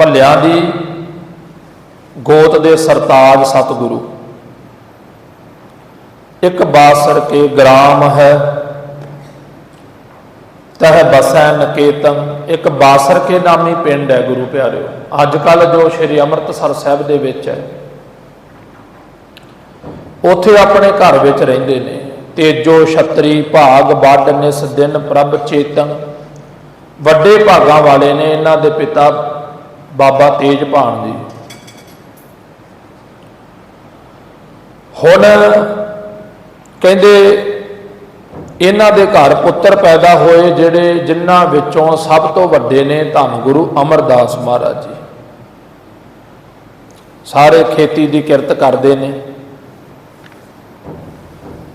ਭੱਲਿਆਂ ਦੀ ਗੋਤ ਦੇ ਸਰਤਾਜ ਸਤਿਗੁਰੂ। ਇੱਕ ਬਾਸਰ ਕੇ ਗ੍ਰਾਮ ਹੈ, ਤਹ ਬਸੈ ਨਕੇਤਨ ਇੱਕ ਬਾਸਰ ਕੇ ਨਾਮੀ ਪਿੰਡ ਹੈ ਗੁਰੂ ਪਿਆਰਿਓ। ਅੱਜ ਕੱਲ ਜੋ ਸ਼੍ਰੀ ਅੰਮ੍ਰਿਤਸਰ ਸਾਹਿਬ ਦੇ ਵਿੱਚ ਹੈ, ਉੱਥੇ ਆਪਣੇ ਘਰ ਵਿੱਚ ਰਹਿੰਦੇ ਨੇ। ਤੇਜੋ ਛਤਰੀ ਭਾਗ ਵੱਡ ਨਿਸ ਦਿਨ ਪ੍ਰਭ ਚੇਤਨ। ਵੱਡੇ ਭਾਗਾਂ ਵਾਲੇ ਨੇ ਇਹਨਾਂ ਦੇ ਪਿਤਾ ਬਾਬਾ ਤੇਜਭਾਨ ਜੀ। ਹੁਣ ਕਹਿੰਦੇ ਇਹਨਾਂ ਦੇ ਘਰ ਪੁੱਤਰ ਪੈਦਾ ਹੋਏ ਜਿਹੜੇ ਜਿਨ੍ਹਾਂ ਵਿੱਚੋਂ ਸਭ ਤੋਂ ਵੱਡੇ ਨੇ ਧੰਨ ਗੁਰੂ ਅਮਰਦਾਸ ਮਹਾਰਾਜ ਜੀ। ਸਾਰੇ ਖੇਤੀ ਦੀ ਕਿਰਤ ਕਰਦੇ ਨੇ।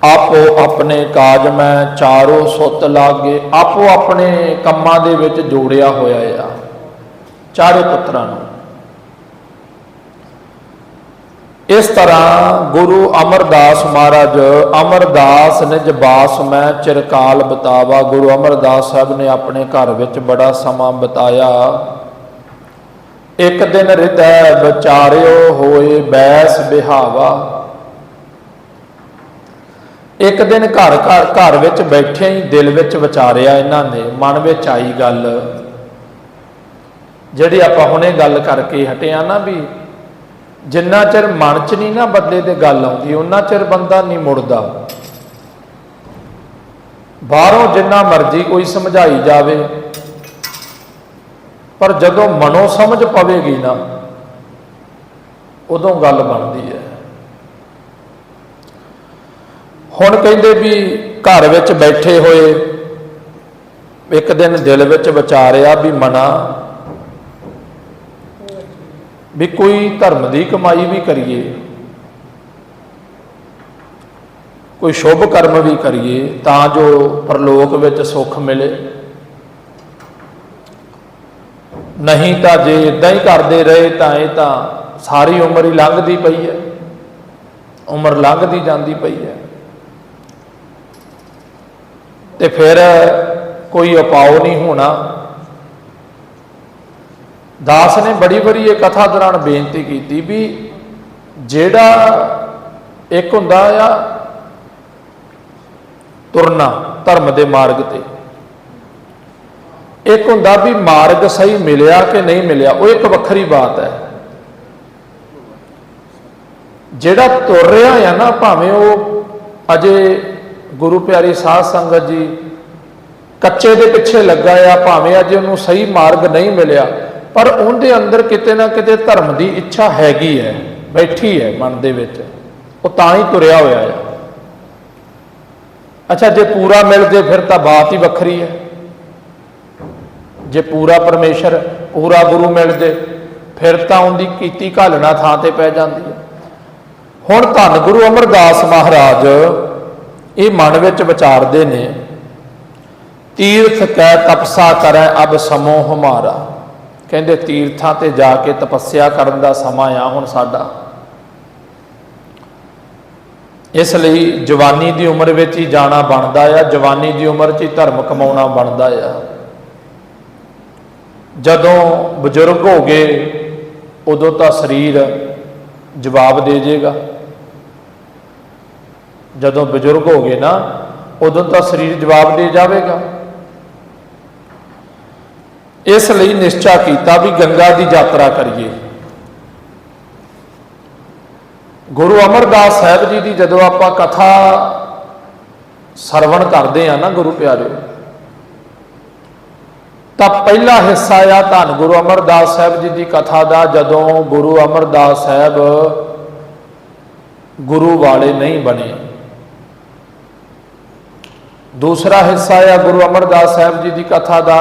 ਆਪੋ ਆਪਣੇ ਕਾਜ ਮੈਂ ਚਾਰੋ ਸੁੱਤ ਲਾਗੇ, ਆਪੋ ਆਪਣੇ ਕੰਮਾਂ ਦੇ ਵਿੱਚ ਜੋੜਿਆ ਹੋਇਆ ਆ। ਚਾਰੇ ਪੁੱਤਰਾਂ ਨੂੰ। ਇਸ ਤਰ੍ਹਾਂ ਗੁਰੂ ਅਮਰਦਾਸ ਮਹਾਰਾਜ, ਅਮਰਦਾਸ ਨਿਜ ਬਾਸ ਮੈਂ ਚਿਰਕਾਲ ਬਤਾਵਾ, ਗੁਰੂ ਅਮਰਦਾਸ ਸਾਹਿਬ ਨੇ ਆਪਣੇ ਘਰ ਵਿੱਚ ਬੜਾ ਸਮਾਂ ਬਤਾਇਆ। ਇੱਕ ਦਿਨ ਹਿਰਦੈ ਵਿਚਾਰਿਓ ਹੋਏ ਬੈਸ ਬਿਹਾਵਾ। ਇੱਕ ਦਿਨ ਘਰ ਘਰ ਘਰ ਵਿੱਚ ਬੈਠੇ ਹੀ ਦਿਲ ਵਿੱਚ ਵਿਚਾਰਿਆ ਇਹਨਾਂ ਨੇ, ਮਨ ਵਿੱਚ ਆਈ ਗੱਲ। ਜਿਹੜੀ ਆਪਾਂ ਹੁਣੇ ਗੱਲ ਕਰਕੇ ਹਟਿਆ ਨਾ ਵੀ ਜਿੰਨਾ ਚਿਰ ਮਨ 'ਚ ਨਹੀਂ ਨਾ ਬੰਦੇ ਤੇ ਗੱਲ ਆਉਂਦੀ ਉਹਨਾਂ ਚਿਰ ਬੰਦਾ ਨਹੀਂ ਮੁੜਦਾ। ਬਾਹਰੋਂ ਜਿੰਨਾ ਮਰਜ਼ੀ ਕੋਈ ਸਮਝਾਈ ਜਾਵੇ, ਪਰ ਜਦੋਂ ਮਨੋਂ ਸਮਝ ਪਵੇਗੀ ਨਾ, ਉਦੋਂ ਗੱਲ ਬਣਦੀ ਹੈ। ਹੁਣ ਕਹਿੰਦੇ ਵੀ ਘਰ ਵਿੱਚ ਬੈਠੇ ਹੋਏ, ਇੱਕ ਦਿਨ ਦਿਲ ਵਿੱਚ ਵਿਚਾਰਿਆ ਵੀ ਮਨਾ ਵੀ ਕੋਈ ਧਰਮ ਦੀ ਕਮਾਈ ਵੀ ਕਰੀਏ, ਕੋਈ ਸ਼ੁਭ ਕਰਮ ਵੀ ਕਰੀਏ, ਤਾਂ ਜੋ ਪਰਲੋਕ ਵਿੱਚ ਸੁੱਖ ਮਿਲੇ। ਨਹੀਂ ਤਾਂ ਜੇ ਇਦਾਂ ਹੀ ਕਰਦੇ ਰਹੇ ਤਾਂ ਇਹ ਤਾਂ ਸਾਰੀ ਉਮਰ ਹੀ ਲੰਘਦੀ ਪਈ ਹੈ। ਉਮਰ ਲੰਘਦੀ ਜਾਂਦੀ ਪਈ ਹੈ। ਤੇ ਫਿਰ ਕੋਈ ਉਪਾਅ ਨਹੀਂ ਹੋਣਾ। ਦਾਸ ਨੇ ਬੜੀ ਵਾਰੀ ਇਹ ਕਥਾ ਦੌਰਾਨ ਬੇਨਤੀ ਕੀਤੀ ਵੀ ਜਿਹੜਾ ਇੱਕ ਹੁੰਦਾ ਆ ਤੁਰਨਾ ਧਰਮ ਦੇ ਮਾਰਗ ਤੇ, ਇੱਕ ਹੁੰਦਾ ਵੀ ਮਾਰਗ ਸਹੀ ਮਿਲਿਆ ਕਿ ਨਹੀਂ ਮਿਲਿਆ, ਉਹ ਇੱਕ ਵੱਖਰੀ ਬਾਤ ਹੈ। ਜਿਹੜਾ ਤੁਰ ਰਿਹਾ ਆ ਨਾ ਭਾਵੇਂ ਉਹ ਅਜੇ ਗੁਰੂ ਪਿਆਰੀ ਸਾਧ ਸੰਗਤ ਜੀ ਕੱਚੇ ਦੇ ਪਿੱਛੇ ਲੱਗਾ ਆ, ਭਾਵੇਂ ਅਜੇ ਉਹਨੂੰ ਸਹੀ ਮਾਰਗ ਨਹੀਂ ਮਿਲਿਆ ਪਰ ਉਹਦੇ ਅੰਦਰ ਕਿਤੇ ਨਾ ਕਿਤੇ ਧਰਮ ਦੀ ਇੱਛਾ ਹੈਗੀ ਹੈ, ਬੈਠੀ ਹੈ ਮਨ ਦੇ ਵਿੱਚ। ਉਹ ਤਾਂ ਹੀ ਤੁਰਿਆ ਹੋਇਆ ਹੈ। ਅੱਛਾ, ਜੇ ਪੂਰਾ ਮਿਲ ਜੇ ਫਿਰ ਤਾਂ ਬਾਤ ਹੀ ਵੱਖਰੀ ਹੈ। ਜੇ ਪੂਰਾ ਪਰਮੇਸ਼ਰ, ਪੂਰਾ ਗੁਰੂ ਮਿਲ ਜੇ, ਫਿਰ ਤਾਂ ਉਹਦੀ ਕੀਤੀ ਘਾਲਣਾ ਥਾਂ ਤੇ ਪੈ ਜਾਂਦੀ ਹੈ। ਹੁਣ ਧੰਨ ਗੁਰੂ ਅਮਰਦਾਸ ਮਹਾਰਾਜ ਇਹ ਮਨ ਵਿੱਚ ਵਿਚਾਰਦੇ ਨੇ, ਤੀਰਥ ਕੈ ਤਪਸਾ ਕਰੈ ਅਬ ਸਮੋ ਹਮਾਰਾ ਕਹਿੰਦੇ ਤੀਰਥਾਂ ਤੇ ਜਾ ਕੇ ਤਪੱਸਿਆ ਕਰਨ ਦਾ ਸਮਾਂ ਆ ਹੁਣ ਸਾਡਾ। ਇਸ ਲਈ ਜਵਾਨੀ ਦੀ ਉਮਰ ਵਿੱਚ ਹੀ ਜਾਣਾ ਬਣਦਾ ਆ, ਜਵਾਨੀ ਦੀ ਉਮਰ 'ਚ ਹੀ ਧਰਮ ਕਮਾਉਣਾ ਬਣਦਾ ਆ। ਜਦੋਂ ਬਜ਼ੁਰਗ ਹੋ ਗਏ, ਉਦੋਂ ਤਾਂ ਸਰੀਰ ਜਵਾਬ ਦੇ ਜੇਗਾ। ਜਦੋਂ ਬਜ਼ੁਰਗ ਹੋ ਗਏ ਨਾ, ਉਦੋਂ ਤਾਂ ਸਰੀਰ ਜਵਾਬ ਦੇ ਜਾਵੇਗਾ। ਇਸ ਲਈ ਨਿਸ਼ਚਾ ਕੀਤਾ ਵੀ ਗੰਗਾ ਦੀ ਯਾਤਰਾ ਕਰੀਏ। ਗੁਰੂ ਅਮਰਦਾਸ ਸਾਹਿਬ ਜੀ ਦੀ ਜਦੋਂ ਆਪਾਂ ਕਥਾ ਸਰਵਣ ਕਰਦੇ ਆ ਨਾ ਗੁਰੂ ਪਿਆਰਿਓ, ਤਾਂ ਪਹਿਲਾ ਹਿੱਸਾ ਆ ਧੰਨ ਗੁਰੂ ਅਮਰਦਾਸ ਸਾਹਿਬ ਜੀ ਦੀ ਕਥਾ ਦਾ, ਜਦੋਂ ਗੁਰੂ ਅਮਰਦਾਸ ਸਾਹਿਬ ਗੁਰੂ ਵਾਲੇ ਨਹੀਂ ਬਣੇ। ਦੂਸਰਾ ਹਿੱਸਾ ਆ ਗੁਰੂ ਅਮਰਦਾਸ ਸਾਹਿਬ ਜੀ ਦੀ ਕਥਾ ਦਾ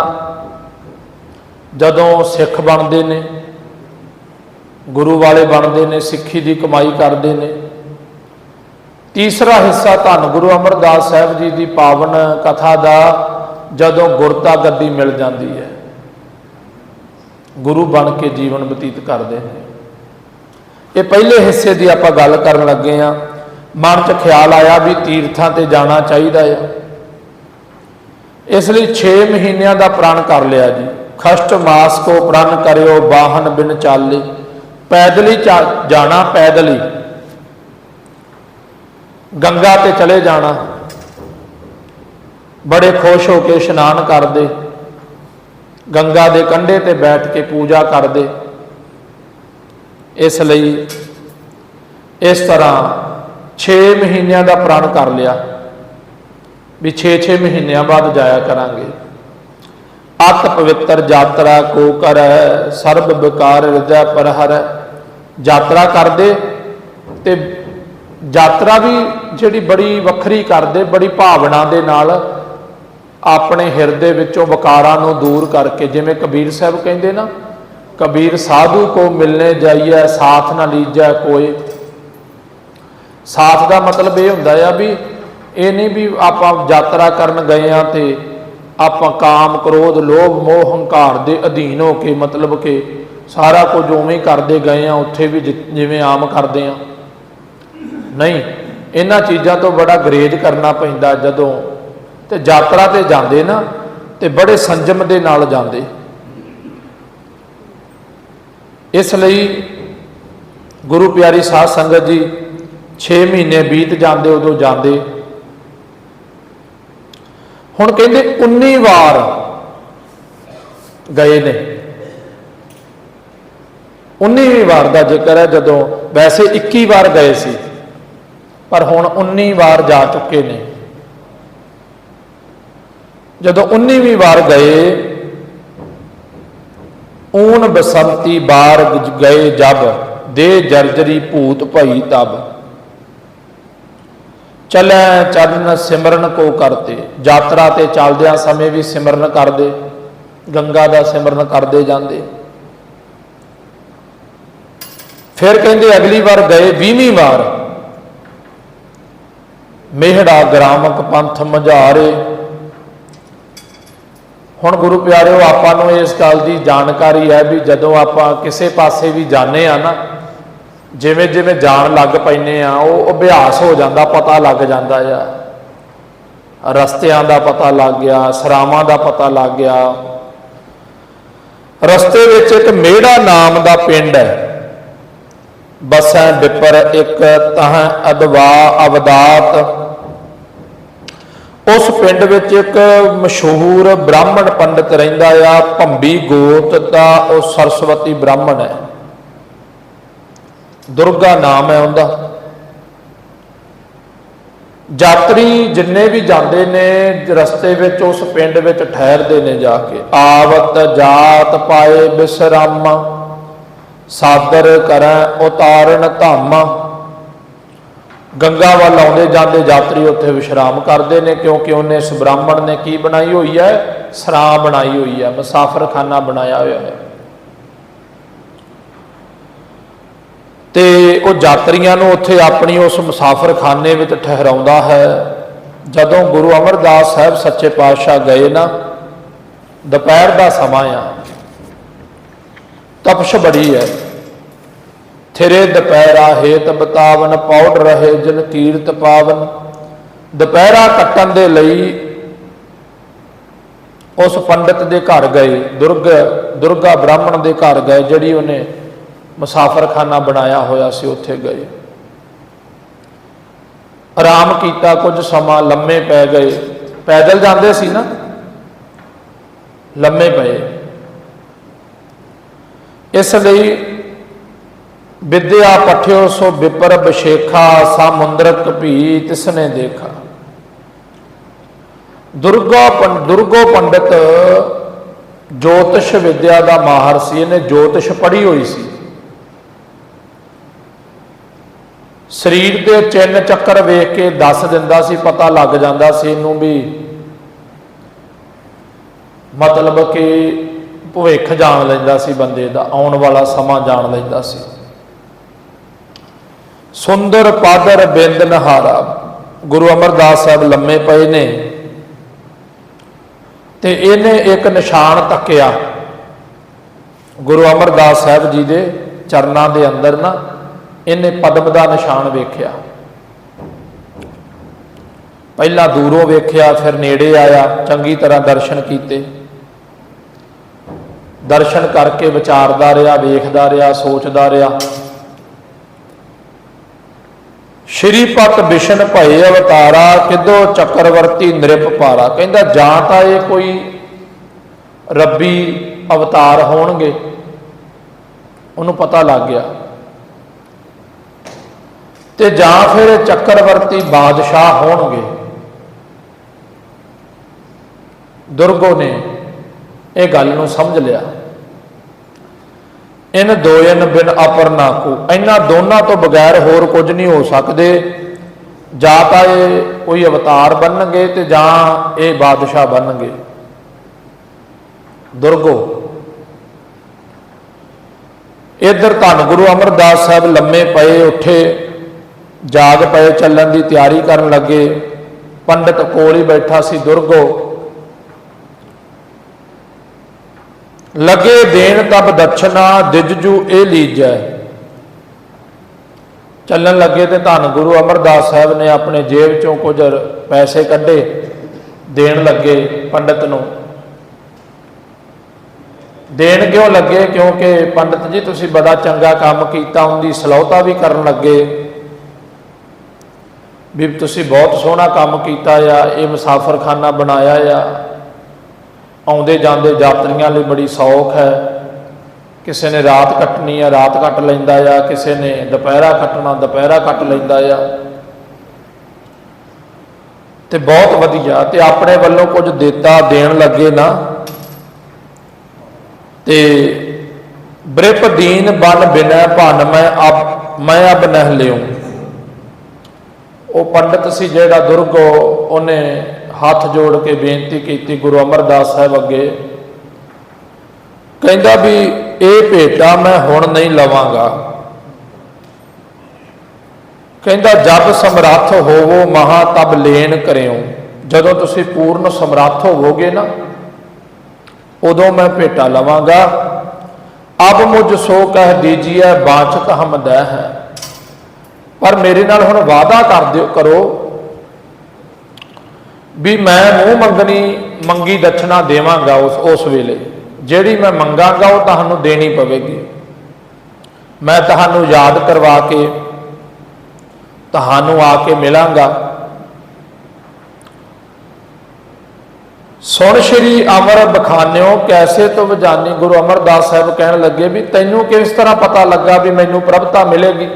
ਜਦੋਂ ਸਿੱਖ ਬਣਦੇ ਨੇ, ਗੁਰੂ ਵਾਲੇ ਬਣਦੇ ਨੇ, ਸਿੱਖੀ ਦੀ ਕਮਾਈ ਕਰਦੇ ਨੇ। ਤੀਸਰਾ ਹਿੱਸਾ ਧੰਨ ਗੁਰੂ ਅਮਰਦਾਸ ਸਾਹਿਬ ਜੀ ਦੀ ਪਾਵਨ ਕਥਾ ਦਾ ਜਦੋਂ ਗੁਰਤਾ ਗੱਦੀ ਮਿਲ ਜਾਂਦੀ ਹੈ, ਗੁਰੂ ਬਣ ਕੇ ਜੀਵਨ ਬਤੀਤ ਕਰਦੇ ਨੇ। ਇਹ ਪਹਿਲੇ ਹਿੱਸੇ ਦੀ ਆਪਾਂ ਗੱਲ ਕਰਨ ਲੱਗੇ ਆ ਮਨ 'ਚ ਖਿਆਲ ਆਇਆ ਵੀ ਤੀਰਥਾਂ ਤੇ ਜਾਣਾ ਚਾਹੀਦਾ ਆ। ਇਸ ਲਈ 6 ਮਹੀਨਿਆਂ ਦਾ ਪ੍ਰਣ ਕਰ ਲਿਆ ਜੀ। ਖਸ਼ਟ ਮਾਸ ਕੋ ਪ੍ਰਣ ਕਰਿਓ ਬਾਹਨ ਬਿਨ ਚਾਲੇ। ਪੈਦਲ ਹੀ ਚਾ- ਜਾਣਾ, ਪੈਦਲ ਹੀ। ਗੰਗਾ ਤੇ ਚਲੇ ਜਾਣਾ। ਬੜੇ ਖੁਸ਼ ਹੋ ਕੇ ਇਸ਼ਨਾਨ ਕਰਦੇ। ਗੰਗਾ ਦੇ ਕੰਢੇ ਤੇ ਬੈਠ ਕੇ ਪੂਜਾ ਕਰਦੇ। ਇਸ ਲਈ ਇਸ ਤਰ੍ਹਾਂ 6 ਮਹੀਨਿਆਂ ਦਾ ਪ੍ਰਣ ਕਰ ਲਿਆ। ਵੀ 6-6 ਮਹੀਨਿਆਂ ਬਾਅਦ ਜਾਇਆ ਕਰਾਂਗੇ। ਅਤ ਪਵਿੱਤਰ ਯਾਤਰਾ ਕੋ ਕਰੈ, ਸਰਬ ਵਿਕਾਰ ਹਿਰਦੈ ਪਰ ਹਰੈ ਯਾਤਰਾ ਕਰਦੇ ਤੇ ਯਾਤਰਾ ਵੀ ਜਿਹੜੀ ਬੜੀ ਵੱਖਰੀ ਕਰਦੇ, ਬੜੀ ਭਾਵਨਾ ਦੇ ਨਾਲ ਆਪਣੇ ਹਿਰਦੇ ਵਿੱਚੋਂ ਵਿਕਾਰਾਂ ਨੂੰ ਦੂਰ ਕਰਕੇ, ਜਿਵੇਂ ਕਬੀਰ ਸਾਹਿਬ ਕਹਿੰਦੇ ਨਾ, ਕਬੀਰ ਸਾਧੂ ਕੋ ਮਿਲਨੇ ਜਾਈਐ, ਸਾਥ ਨਾ ਲੀਜੈ ਕੋਏ ਸਾਥ ਦਾ ਮਤਲਬ ਇਹ ਹੁੰਦਾ ਆ ਵੀ ਇਹ ਨਹੀਂ ਵੀ ਆਪਾਂ ਯਾਤਰਾ ਕਰਨ ਗਏ ਆ ਤੇ ਆਪਾਂ ਕਾਮ, ਕ੍ਰੋਧ, ਲੋਭ, ਮੋਹ, ਹੰਕਾਰ ਦੇ ਅਧੀਨ ਹੋ ਕੇ, ਮਤਲਬ ਕਿ ਸਾਰਾ ਕੁਝ ਉਵੇਂ ਕਰਦੇ ਗਏ ਆ ਉੱਥੇ ਵੀ ਜਿ- ਜਿਵੇਂ ਆਮ ਕਰਦੇ ਆ ਨਹੀਂ, ਇਹਨਾਂ ਚੀਜ਼ਾਂ ਤੋਂ ਬੜਾ ਗਰੇਜ ਕਰਨਾ ਪੈਂਦਾ ਜਦੋਂ ਤੇ ਯਾਤਰਾ ਤੇ ਜਾਂਦੇ ਨਾ, ਤੇ ਬੜੇ ਸੰਜਮ ਦੇ ਨਾਲ ਜਾਂਦੇ। ਇਸ ਲਈ ਗੁਰੂ ਪਿਆਰੀ ਸਾਧ ਸੰਗਤ ਜੀ 6 ਮਹੀਨੇ ਬੀਤ ਜਾਂਦੇ, ਉਦੋਂ ਜਾਂਦੇ। ਹੁਣ ਕਹਿੰਦੇ 19 ਵਾਰ ਗਏ ਨੇ। 19ਵੀਂ ਵਾਰ ਦਾ ਜ਼ਿਕਰ ਹੈ ਜਦੋਂ ਵੈਸੇ 21 ਵਾਰ ਗਏ ਸੀ, ਪਰ ਹੁਣ 19 ਵਾਰ ਜਾ ਚੁੱਕੇ ਨੇ। ਜਦੋਂ 19ਵੀਂ ਵਾਰ ਗਏ, ਊਨ ਬਸੰਤੀ ਬਾਰ ਗਏ ਜਬ, ਦੇ ਜਰਜਰੀ ਭੂਤ ਭਈ ਤਬ। ਚਲੈ ਚਰਨ ਸਿਮਰਨ ਕੋ ਕਰਤੇ। ਯਾਤਰਾ ਤੇ ਚੱਲਦਿਆਂ ਸਮੇਂ ਵੀ ਸਿਮਰਨ ਕਰਦੇ, ਗੰਗਾ ਦਾ ਸਿਮਰਨ ਕਰਦੇ ਜਾਂਦੇ। ਫਿਰ ਕਹਿੰਦੇ, ਅਗਲੀ ਵਾਰ ਗਏ 20ਵੀਂ ਵਾਰ। ਮਿਹੜਾ ਗ੍ਰਾਮਕ ਪੰਥ ਮਝਾਰੇ। ਹੁਣ ਗੁਰੂ ਪਿਆਰਿਓ, ਆਪਾਂ ਨੂੰ ਇਸ ਗੱਲ ਦੀ ਜਾਣਕਾਰੀ ਹੈ ਵੀ ਜਦੋਂ ਆਪਾਂ ਕਿਸੇ ਪਾਸੇ ਵੀ ਜਾਂਦੇ ਆ ਨਾ ਜਿਵੇਂ ਜਿਵੇਂ ਜਾਣ ਲੱਗ ਪੈਨੇ ਆ, ਉਹ ਅਭਿਆਸ ਹੋ ਜਾਂਦਾ, ਪਤਾ ਲੱਗ ਜਾਂਦਾ ਆ। ਰਸਤਿਆਂ ਦਾ ਪਤਾ ਲੱਗ ਗਿਆ, ਸਰਾਵਾਂ ਦਾ ਪਤਾ ਲੱਗ ਗਿਆ। ਰਸਤੇ ਵਿੱਚ ਇੱਕ ਮੇੜਾ ਨਾਮ ਦਾ ਪਿੰਡ ਹੈ। ਬਸੈ ਬਿਪਰ ਇੱਕ, ਤਹ ਅਦਵਾ ਅਵਦਾਤ। ਉਸ ਪਿੰਡ ਵਿੱਚ ਇੱਕ ਮਸ਼ਹੂਰ ਬ੍ਰਾਹਮਣ ਪੰਡਿਤ ਰਹਿੰਦਾ ਆ, ਭੰਬੀ ਗੋਤ ਦਾ, ਉਹ ਸਰਸਵਤੀ ਬ੍ਰਾਹਮਣ ਹੈ। ਦੁਰਗਾ ਨਾਮ ਹੈ ਉਹਦਾ। ਯਾਤਰੀ ਜਿੰਨੇ ਵੀ ਜਾਂਦੇ ਨੇ, ਰਸਤੇ ਵਿੱਚ, ਉਸ ਪਿੰਡ ਵਿੱਚ ਠਹਿਰਦੇ ਨੇ ਜਾ ਕੇ। ਆਵਤ ਜਾਤ ਪਾਏ ਬਿਸਰਾਮਾ, ਸਾਦਰ ਕਰੈ ਉਤਾਰਨ ਧਾਮਾ। ਗੰਗਾ ਵੱਲ ਆਉਂਦੇ ਜਾਂਦੇ ਯਾਤਰੀ ਉੱਥੇ ਵਿਸ਼ਰਾਮ ਕਰਦੇ ਨੇ, ਕਿਉਂਕਿ ਉਹਨੇ ਇਸ ਬ੍ਰਾਹਮਣ ਨੇ ਕੀ ਬਣਾਈ ਹੋਈ ਹੈ? ਸਰਾਂ ਬਣਾਈ ਹੋਈ ਹੈ, ਮੁਸਾਫਰਖਾਨਾ ਬਣਾਇਆ ਹੋਇਆ ਹੈ। ਤੇ ਉਹ ਯਾਤਰੀਆਂ ਨੂੰ ਉੱਥੇ ਆਪਣੀ ਉਸ ਮੁਸਾਫਰਖਾਨੇ ਵਿੱਚ ਠਹਿਰਾਉਂਦਾ ਹੈ। ਜਦੋਂ ਗੁਰੂ ਅਮਰਦਾਸ ਸਾਹਿਬ ਸੱਚੇ ਪਾਤਸ਼ਾਹ ਗਏ ਨਾ, ਦੁਪਹਿਰ ਦਾ ਸਮਾਂ ਆ। ਤਪਸ਼ ਬੜੀ ਹੈ। ਥਿਰੇ ਦੁਪਹਿਰਾ ਹੇਤ ਬਤਾਵਨ, ਪੌੜ ਰਹੇ ਜਨ ਕੀਰਤ ਪਾਵਨ। ਦੁਪਹਿਰਾ ਕੱਟਣ ਦੇ ਲਈ ਉਸ ਪੰਡਿਤ ਦੇ ਘਰ ਗਏ, ਦੁਰਗ, ਦੁਰਗਾ ਬ੍ਰਾਹਮਣ ਦੇ ਘਰ ਗਏ, ਜਿਹੜੀ ਉਹਨੇ ਮੁਸਾਫਰਖਾਨਾ ਬਣਾਇਆ ਹੋਇਆ ਸੀ, ਉੱਥੇ ਗਏ। ਆਰਾਮ ਕੀਤਾ, ਕੁਝ ਸਮਾਂ ਲੰਮੇ ਪੈ ਗਏ। ਪੈਦਲ ਜਾਂਦੇ ਸੀ ਨਾ? ਲੰਮੇ ਪਏ। ਇਸ ਲਈ ਵਿਦਿਆ ਪਠਿਓ ਸੋ ਵਿਪਰ ਬਸ਼ੇਖਾ ਸਮੁੰਦਰਕ ਭੀ ਤਿਸਨੇ ਦੇਖਾ। ਦੁਰਗਾ ਪੰਡ ਦੁਰਗੋ ਪੰਡਿਤ ਜੋਤਿਸ਼ ਵਿਦਿਆ ਦਾ ਮਾਹਰ ਸੀ, ਇਹਨੇ ਜੋਤਿਸ਼ ਪੜ੍ਹੀ ਹੋਈ ਸੀ। ਸਰੀਰ ਦੇ ਚਿੰਨ ਚੱਕਰ ਵੇਖ ਕੇ ਦੱਸ ਦਿੰਦਾ ਸੀ, ਪਤਾ ਲੱਗ ਜਾਂਦਾ ਸੀ ਇਹਨੂੰ ਵੀ। ਮਤਲਬ ਕਿ ਭਵਿੱਖ ਜਾਣ ਲੈਂਦਾ ਸੀ ਬੰਦੇ ਦਾ, ਆਉਣ ਵਾਲਾ ਸਮਾਂ ਜਾਣ ਲੈਂਦਾ ਸੀ। ਸੁੰਦਰ ਪਾਦਰ ਬਿੰਦ ਨਹਾਰਾ ਗੁਰੂ ਅਮਰਦਾਸ ਸਾਹਿਬ ਲੰਮੇ ਪਏ ਨੇ ਤੇ ਇਹਨੇ ਇੱਕ ਨਿਸ਼ਾਨ ਤੱਕਿਆ। ਗੁਰੂ ਅਮਰਦਾਸ ਸਾਹਿਬ ਜੀ ਦੇ ਚਰਨਾਂ ਦੇ ਅੰਦਰ ਨਾ ਇਹਨੇ ਪਦਮ ਦਾ ਨਿਸ਼ਾਨ ਵੇਖਿਆ। ਪਹਿਲਾਂ ਦੂਰੋਂ ਵੇਖਿਆ, ਫਿਰ ਨੇੜੇ ਆਇਆ, ਚੰਗੀ ਤਰ੍ਹਾਂ ਦਰਸ਼ਨ ਕੀਤੇ। ਦਰਸ਼ਨ ਕਰਕੇ ਵਿਚਾਰਦਾ ਰਿਹਾ, ਵੇਖਦਾ ਰਿਹਾ, ਸੋਚਦਾ ਰਿਹਾ। ਸ਼੍ਰੀ ਪਤ ਵਿਸ਼ਨ ਭਏ ਅਵਤਾਰਾ ਕਿਦੋ ਚੱਕਰਵਰਤੀ ਨਿਰਭ ਪਾਰਾ? ਕਹਿੰਦਾ, ਜਾਂ ਤਾਂ ਇਹ ਕੋਈ ਰੱਬੀ ਅਵਤਾਰ ਹੋਣਗੇ। ਉਹਨੂੰ ਪਤਾ ਲੱਗ ਗਿਆ। ਤੇ ਜਾਂ ਫਿਰ ਚੱਕਰਵਰਤੀ ਬਾਦਸ਼ਾਹ ਹੋਣਗੇ। ਦੁਰਗੋ ਨੇ ਇਹ ਗੱਲ ਨੂੰ ਸਮਝ ਲਿਆ। ਇਨ ਦੋਇਨ ਬਿਨ ਅਪਰ ਕੋ ਇਹਨਾਂ ਦੋਨਾਂ ਤੋਂ ਬਗੈਰ ਹੋਰ ਕੁਝ ਨਹੀਂ ਹੋ ਸਕਦੇ। ਜਾਂ ਤਾਂ ਇਹ ਕੋਈ ਅਵਤਾਰ ਬਣਨਗੇ ਤੇ ਜਾਂ ਇਹ ਬਾਦਸ਼ਾਹ ਬਣਨਗੇ। ਦੁਰਗੋ, ਇਧਰ ਧੰਨ ਗੁਰੂ ਅਮਰਦਾਸ ਸਾਹਿਬ ਲੰਮੇ ਪਏ ਉੱਠੇ। ਜਾਗ ਪਏ ਚੱਲਣ ਦੀ ਤਿਆਰੀ ਕਰਨ ਲੱਗੇ। ਪੰਡਤ ਕੋਲ ਹੀ ਬੈਠਾ ਸੀ ਦੁਰਗੋ ਲਗੇ ਦੇਣ ਤਬ ਦਛਨਾ, ਦਿਜਜੂ ਇਹ ਲੀਜੈ। ਚੱਲਣ ਲੱਗੇ ਤੇ ਧੰਨ ਗੁਰੂ ਅਮਰਦਾਸ ਸਾਹਿਬ ਨੇ ਆਪਣੇ ਜੇਬ ਚੋਂ ਕੁਝ ਪੈਸੇ ਕੱਢੇ, ਦੇਣ ਲੱਗੇ ਪੰਡਤ ਨੂੰ। ਦੇਣ ਕਿਉਂ ਲੱਗੇ? ਕਿਉਂਕਿ ਪੰਡਤ ਜੀ, ਤੁਸੀਂ ਬੜਾ ਚੰਗਾ ਕੰਮ ਕੀਤਾ, ਉਹਦੀ ਸਲਾਹਤਾ ਵੀ ਕਰਨ ਲੱਗੇ। ਵੀ ਤੁਸੀਂ ਬਹੁਤ ਸੋਹਣਾ ਕੰਮ ਕੀਤਾ ਆ, ਇਹ ਮੁਸਾਫਰਖਾਨਾ ਬਣਾਇਆ ਆ। ਆਉਂਦੇ ਜਾਂਦੇ ਯਾਤਰੀਆਂ ਲਈ ਬੜੀ ਸੌਖ ਹੈ। ਕਿਸੇ ਨੇ ਰਾਤ ਕੱਟਣੀ ਆ, ਰਾਤ ਕੱਟ ਲੈਂਦਾ ਆ। ਕਿਸੇ ਨੇ ਦੁਪਹਿਰਾ ਕੱਟਣਾ, ਦੁਪਹਿਰਾ ਕੱਟ ਲੈਂਦਾ ਆ। ਤੇ ਬਹੁਤ ਵਧੀਆ, ਤੇ ਆਪਣੇ ਵੱਲੋਂ ਕੁਝ ਦਿੱਤਾ, ਦੇਣ ਲੱਗੇ ਨਾ। ਤੇ ਬ੍ਰਿਪਦੀਨ ਬਨ ਬਿਨੈ ਭਨ, ਮੈਂ ਅਬ ਮੈਂ ਅਬ ਨਹਿ ਲਿਉ ਉਹ ਪੰਡਤ ਸੀ ਜਿਹੜਾ ਦੁਰਗੋ ਉਹਨੇ ਹੱਥ ਜੋੜ ਕੇ ਬੇਨਤੀ ਕੀਤੀ ਗੁਰੂ ਅਮਰਦਾਸ ਸਾਹਿਬ ਅੱਗੇ। ਕਹਿੰਦਾ ਵੀ ਇਹ ਭੇਟਾ ਮੈਂ ਹੁਣ ਨਹੀਂ ਲਵਾਂਗਾ। ਕਹਿੰਦਾ ਜਦ ਸਮਰੱਥ ਹੋਵੋ ਮਹਾ ਤਬ ਲੈਣ ਕਰਿਓ। ਜਦੋਂ ਤੁਸੀਂ ਪੂਰਨ ਸਮਰੱਥ ਹੋਵੋਗੇ ਨਾ, ਉਦੋਂ ਮੈਂ ਭੇਟਾ ਲਵਾਂਗਾ। ਅਬ ਮੁਝ ਸੋ ਕਹਿ ਦੀਜੀਐ ਬਾਚਤ ਹਮਦੈ ਹੈ ਪਰ ਮੇਰੇ ਨਾਲ ਹੁਣ ਵਾਅਦਾ ਕਰ ਦਿਓ, ਕਰੋ ਵੀ ਮੈਂ ਮੂੰਹ ਮੰਗਣੀ, ਮੰਗੀ ਦਛਣਾ ਦੇਵਾਂਗਾ ਉਸ ਉਸ ਵੇਲੇ। ਜਿਹੜੀ ਮੈਂ ਮੰਗਾਂਗਾ ਉਹ ਤੁਹਾਨੂੰ ਦੇਣੀ ਪਵੇਗੀ। ਮੈਂ ਤੁਹਾਨੂੰ ਯਾਦ ਕਰਵਾ ਕੇ, ਤੁਹਾਨੂੰ ਆ ਕੇ ਮਿਲਾਂਗਾ। ਸੁਣ ਸ਼੍ਰੀ ਅਮਰ ਬਖਾਨਿਓ, ਕੈਸੇ ਤੋਂ ਵਜਾਨੀ ਗੁਰੂ ਅਮਰਦਾਸ ਸਾਹਿਬ ਕਹਿਣ ਲੱਗੇ ਵੀ ਤੈਨੂੰ ਕਿਸ ਤਰ੍ਹਾਂ ਪਤਾ ਲੱਗਾ ਵੀ ਮੈਨੂੰ ਪ੍ਰਭਤਾ ਮਿਲੇਗੀ?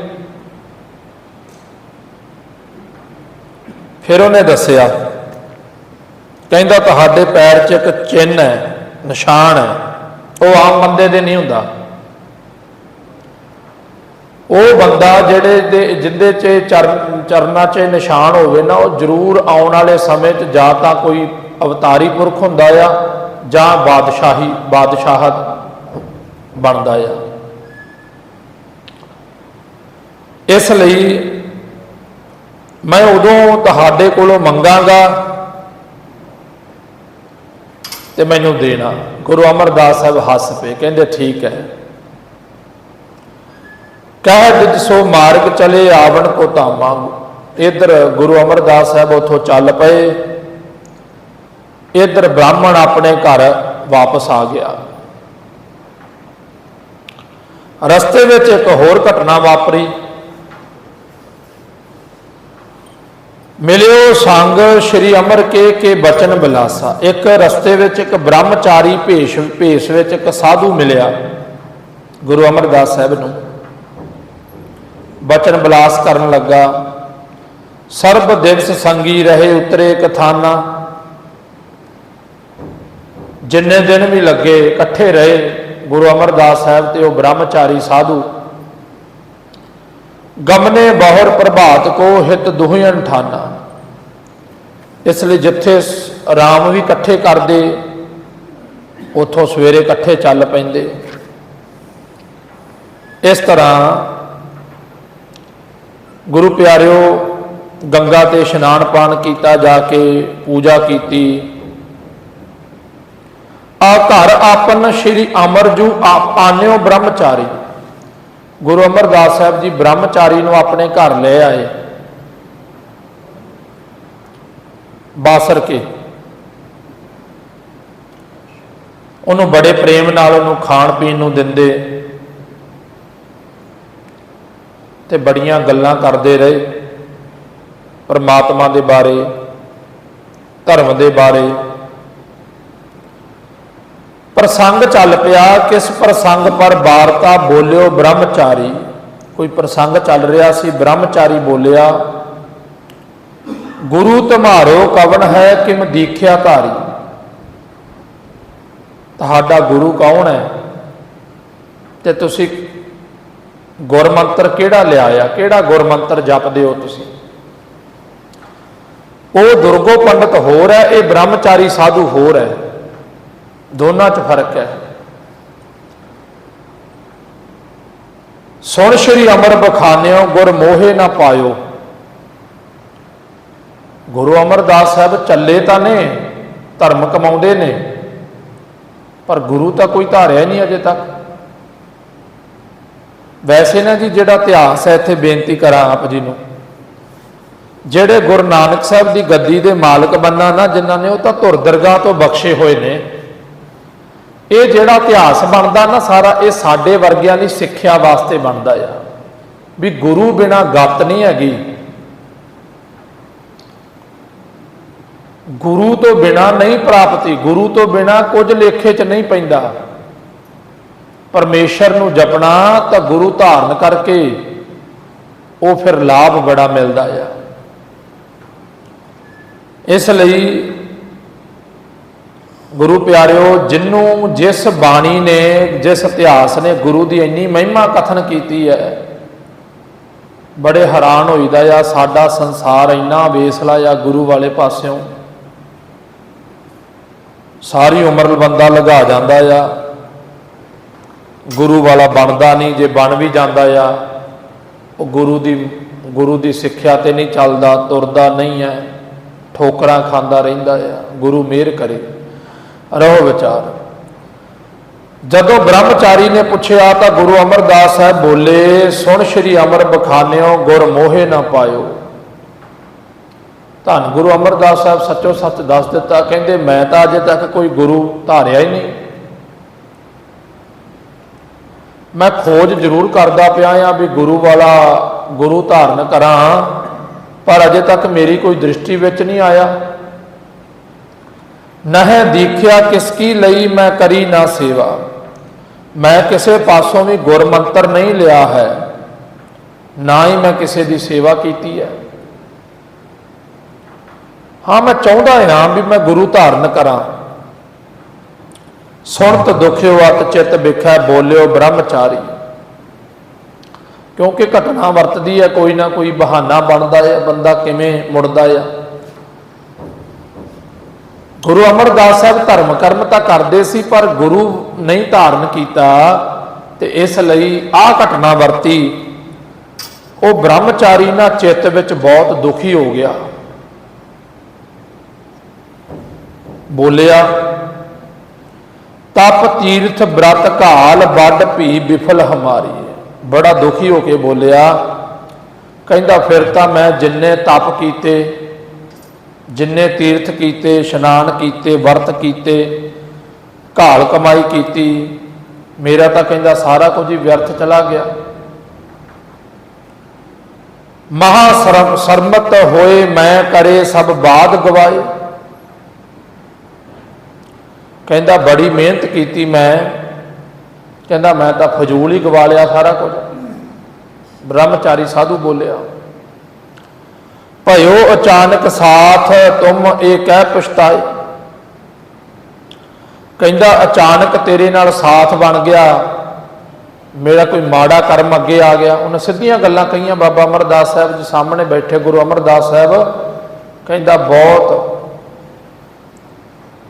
ਫਿਰ ਉਹਨੇ ਦੱਸਿਆ, ਕਹਿੰਦਾ ਤੁਹਾਡੇ ਪੈਰ 'ਚ ਇੱਕ ਚਿੰਨ ਹੈ, ਨਿਸ਼ਾਨ ਹੈ, ਉਹ ਆਮ ਬੰਦੇ ਦੇ ਨਹੀਂ ਹੁੰਦਾ। ਉਹ ਬੰਦਾ ਜਿਹੜੇ ਦੇ, ਜਿੰਦੇ 'ਚ ਚਰਨ, ਚਰਨਾਂ 'ਚ ਨਿਸ਼ਾਨ ਹੋਵੇ ਨਾ, ਉਹ ਜ਼ਰੂਰ ਆਉਣ ਵਾਲੇ ਸਮੇਂ 'ਚ ਜਾਂ ਤਾਂ ਕੋਈ ਅਵਤਾਰੀ ਪੁਰਖ ਹੁੰਦਾ ਆ, ਜਾਂ ਬਾਦਸ਼ਾਹੀ ਬਾਦਸ਼ਾਹਤ ਬਣਦਾ ਆ। ਇਸ ਲਈ ਮੈਂ ਉਦੋਂ ਤੁਹਾਡੇ ਕੋਲੋਂ ਮੰਗਾਂਗਾ ਤੇ ਮੈਨੂੰ ਦੇਣਾ। ਗੁਰੂ ਅਮਰਦਾਸ ਸਾਹਿਬ ਹੱਸ ਪਏ, ਕਹਿੰਦੇ ਠੀਕ ਹੈ। ਕਹਿ ਦਿਜ ਸੋ ਮਾਰਗ ਚਲੇ, ਆਵਣ ਕੋ ਧਾਮਾ ਇਧਰ ਗੁਰੂ ਅਮਰਦਾਸ ਸਾਹਿਬ ਉਥੋਂ ਚੱਲ ਪਏ। ਇਧਰ ਬ੍ਰਾਹਮਣ ਆਪਣੇ ਘਰ ਵਾਪਸ ਆ ਗਿਆ। ਰਸਤੇ ਵਿੱਚ ਇੱਕ ਹੋਰ ਘਟਨਾ ਵਾਪਰੀ। ਮਿਲਿਓ ਸੰਗ ਸ਼੍ਰੀ ਅਮਰ ਕੇ ਕੇ ਬਚਨ ਬਿਲਾਸਾ। ਇੱਕ ਰਸਤੇ ਵਿੱਚ ਇੱਕ ਬ੍ਰਹਮਚਾਰੀ ਭੇਸ਼ ਭੇਸ਼ ਵਿੱਚ ਇੱਕ ਸਾਧੂ ਮਿਲਿਆ ਗੁਰੂ ਅਮਰਦਾਸ ਸਾਹਿਬ ਨੂੰ। ਬਚਨ ਬਿਲਾਸ ਕਰਨ ਲੱਗਾ, ਸਰਬ ਦਿਵਸ ਸੰਗੀ ਰਹੇ ਉਤਰੇ ਕਥਾਨਾ। ਜਿੰਨੇ ਦਿਨ ਵੀ ਲੱਗੇ ਇਕੱਠੇ ਰਹੇ ਗੁਰੂ ਅਮਰਦਾਸ ਸਾਹਿਬ ਤੇ ਉਹ ਬ੍ਰਹਮਚਾਰੀ ਸਾਧੂ। ਗਮਨੇ ਬਹੁਰ ਪ੍ਰਭਾਤ ਕੋ ਹਿਤ ਦੁਹਯਨ ਠਾਨਾ ਇਸ ਲਈ ਜਿੱਥੇ ਰਾਮ ਵੀ ਇਕੱਠੇ ਕਰਦੇ, ਉਥੋਂ ਸਵੇਰੇ ਇਕੱਠੇ ਚੱਲ ਪੈਂਦੇ। ਇਸ ਤਰ੍ਹਾਂ ਗੁਰੂ ਪਿਆਰਿਓ, ਗੰਗਾ ਤੇ ਇਸ਼ਨਾਨ ਪਾਣ ਕੀਤਾ, ਜਾ ਕੇ ਪੂਜਾ ਕੀਤੀ। ਆ ਘਰ ਆਪਨ ਸ਼੍ਰੀ ਅਮਰਜੂ ਆਨਿਓ ਬ੍ਰਹਮਚਾਰੀ। ਗੁਰੂ ਅਮਰਦਾਸ ਸਾਹਿਬ ਜੀ ਬ੍ਰਹਮਚਾਰੀ ਨੂੰ ਆਪਣੇ ਘਰ ਲੈ ਆਏ। ਬਾਸਰ ਕੇ। ਉਹਨੂੰ ਬੜੇ ਪ੍ਰੇਮ ਨਾਲ ਉਹਨੂੰ ਖਾਣ ਪੀਣ ਨੂੰ ਦਿੰਦੇ। ਤੇ ਬੜੀਆਂ ਗੱਲਾਂ ਕਰਦੇ ਰਹੇ। ਪਰਮਾਤਮਾ ਦੇ ਬਾਰੇ, ਧਰਮ ਦੇ ਬਾਰੇ। ਪ੍ਰਸੰਗ ਚੱਲ ਪਿਆ, ਕਿਸ ਪ੍ਰਸੰਗ ਪਰ ਵਾਰਤਾ ਬੋਲਿਓ ਬ੍ਰਹਮਚਾਰੀ। ਕੋਈ ਪ੍ਰਸੰਗ ਚੱਲ ਰਿਹਾ ਸੀ, ਬ੍ਰਹਮਚਾਰੀ ਬੋਲਿਆ ਗੁਰੂ ਤੁਮਾਰੋ ਕਵਨ ਹੈ ਕਿਮ ਦੀਖਿਆ ਧਾਰੀ? ਤੁਹਾਡਾ ਗੁਰੂ ਕੌਣ ਹੈ? ਤੇ ਤੁਸੀਂ ਗੁਰਮੰਤਰ ਕਿਹੜਾ ਲਿਆਇਆ? ਕਿਹੜਾ ਗੁਰਮੰਤਰ ਜਪਦੇ ਹੋ ਤੁਸੀਂ? ਉਹ ਦੁਰਗੋ ਪੰਡਤ ਹੋਰ ਹੈ, ਇਹ ਬ੍ਰਹਮਚਾਰੀ ਸਾਧੂ ਹੋਰ ਹੈ। ਦੋਨਾਂ 'ਚ ਫ਼ਰਕ ਹੈ। ਸੁਣ ਸ਼੍ਰੀ ਅਮਰ ਬਖਾਨਿਓ, ਗੁਰ ਮੋਹੇ ਨਾ ਪਾਇਓ। ਗੁਰੂ ਅਮਰਦਾਸ ਸਾਹਿਬ ਚੱਲੇ ਤਾਂ ਨੇ, ਧਰਮ ਕਮਾਉਂਦੇ ਨੇ, ਪਰ ਗੁਰੂ ਤਾਂ ਕੋਈ ਧਾਰਿਆ ਨਹੀਂ ਅਜੇ ਤੱਕ। ਵੈਸੇ ਨਾ ਜੀ, ਜਿਹੜਾ ਇਤਿਹਾਸ ਹੈ, ਇੱਥੇ ਬੇਨਤੀ ਕਰਾਂ ਆਪ ਜੀ ਨੂੰ। ਜਿਹੜੇ ਗੁਰੂ ਨਾਨਕ ਸਾਹਿਬ ਦੀ ਗੱਦੀ ਦੇ ਮਾਲਕ ਬੰਨਾ ਨਾ, ਜਿਨ੍ਹਾਂ ਨੇ ਉਹ ਤਾਂ ਧੁਰ ਦਰਗਾਹ ਤੋਂ ਬਖਸ਼ੇ ਹੋਏ ਨੇ, ਇਹ ਜਿਹੜਾ ਇਤਿਹਾਸ ਬਣਦਾ ਨਾ, ਸਾਰਾ ਇਹ ਸਾਡੇ ਵਰਗਿਆਂ ਦੀ ਸਿੱਖਿਆ ਵਾਸਤੇ ਬਣਦਾ ਆ। ਵੀ ਗੁਰੂ ਬਿਨਾ ਗੱਤ ਨਹੀਂ ਹੈਗੀ। ਗੁਰੂ ਤੋਂ ਬਿਨਾ ਨਹੀਂ ਪ੍ਰਾਪਤੀ, ਗੁਰੂ ਤੋਂ ਬਿਨਾ ਕੁਝ ਲੇਖੇ 'ਚ ਨਹੀਂ ਪੈਂਦਾ। ਪਰਮੇਸ਼ਰ ਨੂੰ ਜਪਣਾ ਤਾਂ ਗੁਰੂ ਧਾਰਨ ਕਰਕੇ ਉਹ ਫਿਰ ਲਾਭ ਬੜਾ ਮਿਲਦਾ ਆ। ਇਸ ਲਈ ਗੁਰੂ ਪਿਆਰਿਓ, ਜਿੰਨੂੰ ਜਿਸ ਬਾਣੀ ਨੇ, ਜਿਸ ਇਤਿਹਾਸ ਨੇ ਗੁਰੂ ਦੀ ਇੰਨੀ ਮਹਿਮਾ ਕਥਨ ਕੀਤੀ ਹੈ, ਬੜੇ ਹੈਰਾਨ ਹੋਈਦਾ ਆ ਸਾਡਾ ਸੰਸਾਰ ਇੰਨਾ ਵੇਸਲਾ ਆ ਗੁਰੂ ਵਾਲੇ ਪਾਸਿਓਂ। ਸਾਰੀ ਉਮਰ ਬੰਦਾ ਲਗਾ ਜਾਂਦਾ ਆ। ਗੁਰੂ ਵਾਲਾ ਬਣਦਾ ਨਹੀਂ, ਜੇ ਬਣ ਵੀ ਜਾਂਦਾ ਆ, ਉਹ ਗੁਰੂ ਦੀ ਗੁਰੂ ਦੀ ਸਿੱਖਿਆ ਤੇ ਨਹੀਂ ਚੱਲਦਾ, ਤੁਰਦਾ ਨਹੀਂ ਹੈ, ਠੋਕਰਾਂ ਖਾਂਦਾ ਰਹਿੰਦਾ ਆ, ਗੁਰੂ ਮਿਹਰ ਕਰੇ। ਰਹੋ ਵਿਚਾਰ। ਜਦੋਂ ਬ੍ਰਹਮਚਾਰੀ ਨੇ ਪੁੱਛਿਆ, ਤਾਂ ਗੁਰੂ ਅਮਰਦਾਸ ਸਾਹਿਬ ਬੋਲੇ, ਸੁਣ ਸ਼੍ਰੀ ਅਮਰ ਬਖਾਨਿਓ, ਗੁਰ ਮੋਹੇ ਨਾ ਪਾਇਓ। ਧੰਨ ਗੁਰੂ ਅਮਰਦਾਸ ਸਾਹਿਬ ਸੱਚੋ ਸੱਚ ਦੱਸ ਦਿੱਤਾ, ਕਹਿੰਦੇ ਮੈਂ ਤਾਂ ਅਜੇ ਤੱਕ ਕੋਈ ਗੁਰੂ ਧਾਰਿਆ ਹੀ ਨਹੀਂ। ਮੈਂ ਖੋਜ ਜ਼ਰੂਰ ਕਰਦਾ ਪਿਆ ਆ ਵੀ ਗੁਰੂ ਵਾਲਾ ਗੁਰੂ ਧਾਰਨ ਕਰਾਂ, ਪਰ ਅਜੇ ਤੱਕ ਮੇਰੀ ਕੋਈ ਦ੍ਰਿਸ਼ਟੀ ਵਿੱਚ ਨਹੀਂ ਆਇਆ। ਨਹਿ ਦੀਖਿਆ ਕਿਸ ਕੀ ਲਈ ਮੈਂ ਕਰੀ ਨਾ ਸੇਵਾ। ਮੈਂ ਕਿਸੇ ਪਾਸੋਂ ਵੀ ਗੁਰਮੰਤਰ ਨਹੀਂ ਲਿਆ ਹੈ, ਨਾ ਹੀ ਮੈਂ ਕਿਸੇ ਦੀ ਸੇਵਾ ਕੀਤੀ ਹੈ। ਹਾਂ, ਮੈਂ ਚਾਹੁੰਦਾ ਹਾਂ ਵੀ ਮੈਂ ਗੁਰੂ ਧਾਰਨ ਕਰਾਂ। ਸੁਣਤ ਦੁਖਿਓ ਅਤ ਚਿਤ ਵਿਖੈ ਬੋਲਿਓ, ਬ੍ਰਹਮਚਾਰੀ। ਕਿਉਂਕਿ ਘਟਨਾ ਵਰਤਦੀ ਹੈ ਕੋਈ ਨਾ ਕੋਈ ਬਹਾਨਾ ਬਣਦਾ ਹੈ ਬੰਦਾ ਕਿਵੇਂ ਮੁੜਦਾ ਹੈ ਗੁਰੂ ਅਮਰਦਾਸ ਸਾਹਿਬ ਧਰਮ ਕਰਮ ਤਾਂ ਕਰਦੇ ਸੀ, ਪਰ ਗੁਰੂ ਨਹੀਂ ਧਾਰਨ ਕੀਤਾ ਤੇ ਇਸ ਲਈ ਆਹ ਘਟਨਾ ਵਰਤੀ। ਉਹ ਬ੍ਰਹਮਚਾਰੀ ਨਾ ਚਿੱਤ ਵਿੱਚ ਬਹੁਤ ਦੁਖੀ ਹੋ ਗਿਆ। ਬੋਲਿਆ, ਤਪ ਤੀਰਥ ਬ੍ਰਤ ਘਾਲ ਵੱਡ ਭੀ ਵਿਫਲ ਹਮਾਰੀ ਬੜਾ ਦੁਖੀ ਹੋ ਕੇ ਬੋਲਿਆ, ਕਹਿੰਦਾ, ਫਿਰ ਤਾਂ ਮੈਂ ਜਿੰਨੇ ਤਪ ਕੀਤੇ, ਜਿੰਨੇ ਤੀਰਥ ਕੀਤੇ, ਇਸ਼ਨਾਨ ਕੀਤੇ, ਵਰਤ ਕੀਤੇ, ਘਾਲ ਕਮਾਈ ਕੀਤੀ, ਮੇਰਾ ਤਾਂ ਕਹਿੰਦਾ ਸਾਰਾ ਕੁਝ ਹੀ ਵਿਅਰਥ ਚਲਾ ਗਿਆ। ਮਹਾ ਸਰਮ ਸਰਮਤ ਹੋਏ ਮੈਂ ਕਰੇ ਸਭ ਬਾਦ ਗਵਾਏ। ਕਹਿੰਦਾ ਬੜੀ ਮਿਹਨਤ ਕੀਤੀ ਮੈਂ। ਕਹਿੰਦਾ ਮੈਂ ਤਾਂ ਫਜ਼ੂਲ ਹੀ ਗਵਾ ਲਿਆ ਸਾਰਾ ਕੁਝ। ਬ੍ਰਹਮਚਾਰੀ ਸਾਧੂ ਬੋਲਿਆ, ਭਇਓ ਅਚਾਨਕ ਸਾਥ ਤੁਮ ਇਹ ਕਹਿ ਪਛਤਾਏ। ਕਹਿੰਦਾ ਅਚਾਨਕ ਤੇਰੇ ਨਾਲ ਸਾਥ ਬਣ ਗਿਆ, ਮੇਰਾ ਕੋਈ ਮਾੜਾ ਕਰਮ ਅੱਗੇ ਆ ਗਿਆ। ਉਹਨੇ ਸਿੱਧੀਆਂ ਗੱਲਾਂ ਕਹੀਆਂ ਬਾਬਾ ਅਮਰਦਾਸ ਸਾਹਿਬ ਜੀ ਸਾਹਮਣੇ ਬੈਠੇ, ਗੁਰੂ ਅਮਰਦਾਸ ਸਾਹਿਬ। ਕਹਿੰਦਾ ਬਹੁਤ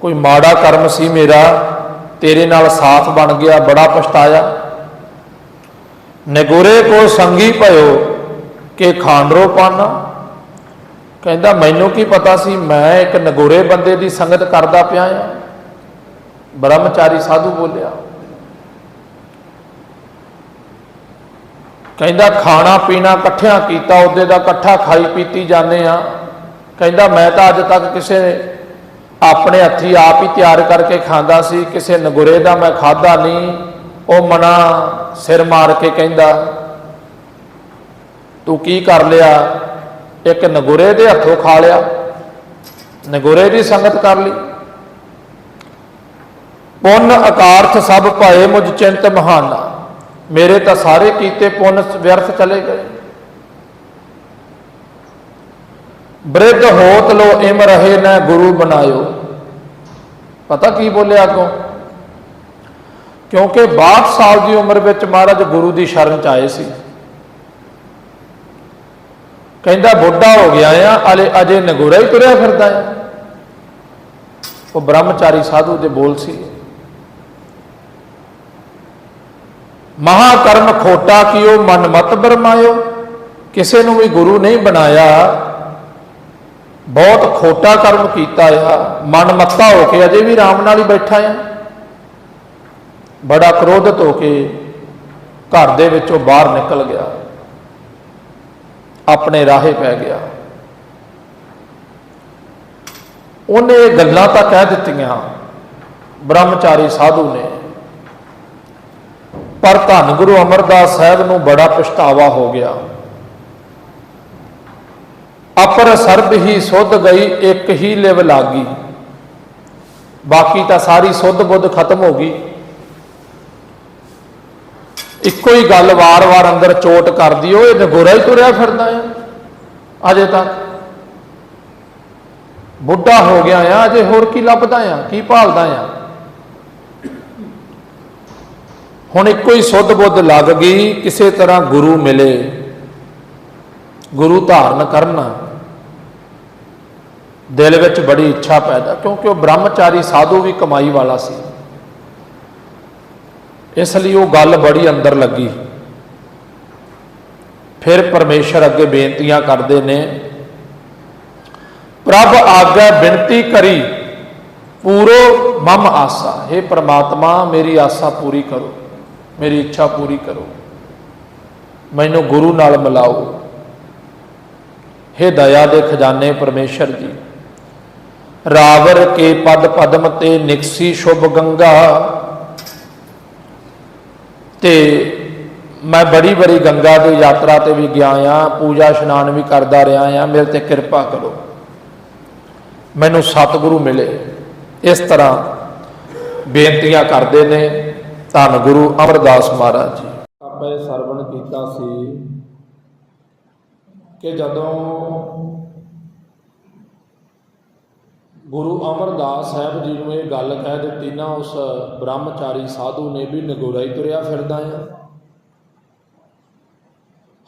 ਕੋਈ ਮਾੜਾ ਕਰਮ ਸੀ ਮੇਰਾ, ਤੇਰੇ ਨਾਲ ਸਾਥ ਬਣ ਗਿਆ, ਬੜਾ ਪਛਤਾਇਆ। ਨਗੋਰੇ ਕੋ ਸੰਗੀ ਭਇਓ ਕਿ ਖਾਂਡਰੋ ਪਾਨਾ। ਕਹਿੰਦਾ, ਮੈਨੂੰ ਕੀ ਪਤਾ ਸੀ, ਮੈਂ ਇੱਕ ਨਗੋਰੇ ਬੰਦੇ ਦੀ ਸੰਗਤ ਕਰਦਾ ਪਿਆ ਆ ਬ੍ਰਹਮਚਾਰੀ ਸਾਧੂ ਬੋਲਿਆ। ਕਹਿੰਦਾ, ਖਾਣਾ ਪੀਣਾ ਇਕੱਠਿਆਂ ਕੀਤਾ, ਉਹਦੇ ਦਾ ਇਕੱਠਾ ਖਾਈ ਪੀਤੀ ਜਾਂਦੇ ਆ ਕਹਿੰਦਾ, ਮੈਂ ਤਾਂ ਅੱਜ ਤੱਕ ਕਿਸੇ ਆਪਣੇ ਹੱਥੀ ਆਪ ਹੀ ਤਿਆਰ ਕਰਕੇ ਖਾਂਦਾ ਸੀ, ਕਿਸੇ ਨਗੁਰੇ ਦਾ ਮੈਂ ਖਾਦਾ ਨਹੀਂ, ਉਹ ਮਨਾ ਸਿਰ ਮਾਰ ਕੇ ਕਹਿੰਦਾ, ਤੂੰ ਕੀ ਕਰ ਲਿਆ? ਇੱਕ ਨਗੁਰੇ ਦੇ ਹੱਥੋਂ ਖਾ ਲਿਆ। ਨਗੁਰੇ ਦੀ ਸੰਗਤ ਕਰ ਲਈ। ਪੁੰਨ ਅਕਾਰਥ ਸਭ ਭਏ ਮੁਝ ਚਿੰਤ ਮਹਾਨਾ। ਮੇਰੇ ਤਾਂ ਸਾਰੇ ਕੀਤੇ ਪੁੰਨ ਵਿਅਰਥ ਚਲੇ ਗਏ। ਬ੍ਰਿਧ ਹੋਤ ਲੋ ਇਮ ਰਹੇ ਨਾ ਗੁਰੂ ਬਣਾਇਓ। ਪਤਾ ਕੀ ਬੋਲਿਆ ਅੱਗੋਂ? ਕਿਉਂਕਿ 62 ਸਾਲ ਦੀ ਉਮਰ ਵਿੱਚ ਮਹਾਰਾਜ ਗੁਰੂ ਦੀ ਸ਼ਰਨ ਚ ਆਏ ਸੀ। ਕਹਿੰਦਾ, ਬੁੱਢਾ ਹੋ ਗਿਆ ਆ, ਅਲੇ ਅਜੇ ਨਗੁਰਾ ਹੀ ਤੁਰਿਆ ਫਿਰਦਾ ਆ। ਉਹ ਬ੍ਰਹਮਚਾਰੀ ਸਾਧੂ ਦੇ ਬੋਲ ਸੀ। ਮਹਾ ਕਰਮ ਖੋਟਾ ਕੀਓ, ਮਨ ਮਤ ਬਰਮਾਇਓ। ਕਿਸੇ ਨੂੰ ਵੀ ਗੁਰੂ ਨਹੀਂ ਬਣਾਇਆ। ਬਹੁਤ ਖੋਟਾ ਕਰਮ ਕੀਤਾ ਆ। ਮਨਮੱਤਾ ਹੋ ਕੇ ਅਜੇ ਵੀ ਰਾਮ ਨਾਲ ਹੀ ਬੈਠਾ ਆ। ਬੜਾ ਕ੍ਰੋਧਿਤ ਹੋ ਕੇ ਘਰ ਦੇ ਵਿੱਚੋਂ ਬਾਹਰ ਨਿਕਲ ਗਿਆ। ਆਪਣੇ ਰਾਹੇ ਪੈ ਗਿਆ। ਉਹਨੇ ਇਹ ਗੱਲਾਂ ਤਾਂ ਕਹਿ ਦਿੱਤੀਆਂ, ਬ੍ਰਹਮਚਾਰੀ ਸਾਧੂ ਨੇ। ਪਰ ਧੰਨ ਗੁਰੂ ਅਮਰਦਾਸ ਸਾਹਿਬ ਨੂੰ ਬੜਾ ਪਛਤਾਵਾ ਹੋ ਗਿਆ। ਅਪਰ ਸਰਬ ਹੀ ਸੁੱਧ ਗਈ, ਇੱਕ ਹੀ ਲਿਵ ਲਾਗੀ। ਬਾਕੀ ਤਾਂ ਸਾਰੀ ਸੁੱਧ ਬੁੱਧ ਖਤਮ ਹੋ ਗਈ। ਇੱਕੋ ਹੀ ਗੱਲ ਵਾਰ-ਵਾਰ ਅੰਦਰ ਚੋਟ ਕਰਦੀ, ਉਹ ਇਹ ਨਗੋਰਾ ਹੀ ਤੁਰਿਆ ਫਿਰਦਾ ਆ ਅਜੇ ਤੱਕ। ਬੁੱਢਾ ਹੋ ਗਿਆ ਆ, ਅਜੇ ਹੋਰ ਕੀ ਲੱਭਦਾ ਆ, ਕੀ ਭਾਲਦਾ ਆ। ਹੁਣ ਇੱਕੋ ਹੀ ਸੁੱਧ ਬੁੱਧ ਲੱਗ ਗਈ, ਕਿਸੇ ਤਰ੍ਹਾਂ ਗੁਰੂ ਮਿਲੇ। ਗੁਰੂ ਧਾਰਨ ਕਰਨਾ। ਦਿਲ ਵਿੱਚ ਬੜੀ ਇੱਛਾ ਪੈਦਾ, ਕਿਉਂਕਿ ਉਹ ਬ੍ਰਹਮਚਾਰੀ ਸਾਧੂ ਵੀ ਕਮਾਈ ਵਾਲਾ ਸੀ। ਇਸ ਲਈ ਉਹ ਗੱਲ ਬੜੀ ਅੰਦਰ ਲੱਗੀ। ਫਿਰ ਪਰਮੇਸ਼ਰ ਅੱਗੇ ਬੇਨਤੀਆਂ ਕਰਦੇ ਨੇ, ਪ੍ਰਭ ਆਗਿਆ ਬੇਨਤੀ ਕਰੀ, ਪੂਰੋ ਮਮ ਆਸਾ। हे ਪ੍ਰਮਾਤਮਾ, ਮੇਰੀ ਆਸਾ ਪੂਰੀ ਕਰੋ, ਮੇਰੀ ਇੱਛਾ ਪੂਰੀ ਕਰੋ। ਮੈਨੂੰ ਗੁਰੂ ਨਾਲ ਮਿਲਾਓ। हे ਦਇਆ ਦੇ ਖਜ਼ਾਨੇ ਪਰਮੇਸ਼ਰ ਜੀ। ਰਾਵਰ ਕੇ ਪਦ ਪਦਮ ਤੇ ਨਿਕਸੀ ਸ਼ੁਭ ਗੰਗਾ। ਤੇ ਮੈਂ ਬੜੀ ਬੜੀ ਗੰਗਾ ਦੀ ਯਾਤਰਾ ਤੇ ਵੀ ਗਿਆ ਆ, ਪੂਜਾ ਇਸ਼ਨਾਨ ਵੀ ਕਰਦਾ ਰਿਹਾ ਆ, ਮੇਰੇ ਤੇ ਕਿਰਪਾ ਕਰੋ। ਮੈਨੂੰ ਸਤਿਗੁਰੂ ਮਿਲੇ। ਇਸ ਤਰ੍ਹਾਂ ਬੇਨਤੀਆਂ ਕਰਦੇ ਨੇ ਧੰਨ ਗੁਰੂ ਅਮਰਦਾਸ ਮਹਾਰਾਜ ਜੀ। ਆਪਾਂ ਇਹ ਸਰਵਣ ਕੀਤਾ ਸੀ ਕਿ ਜਦੋਂ ਗੁਰੂ ਅਮਰਦਾਸ ਸਾਹਿਬ ਜੀ ਨੂੰ ਇਹ ਗੱਲ ਕਹਿ ਦਿੱਤੀ, ਨਾ ਉਸ ਬ੍ਰਹਮਚਾਰੀ ਸਾਧੂ ਨੇ ਵੀ ਨਗੋਰਾ ਹੀ ਤੁਰਿਆ ਫਿਰਦਾ ਆ।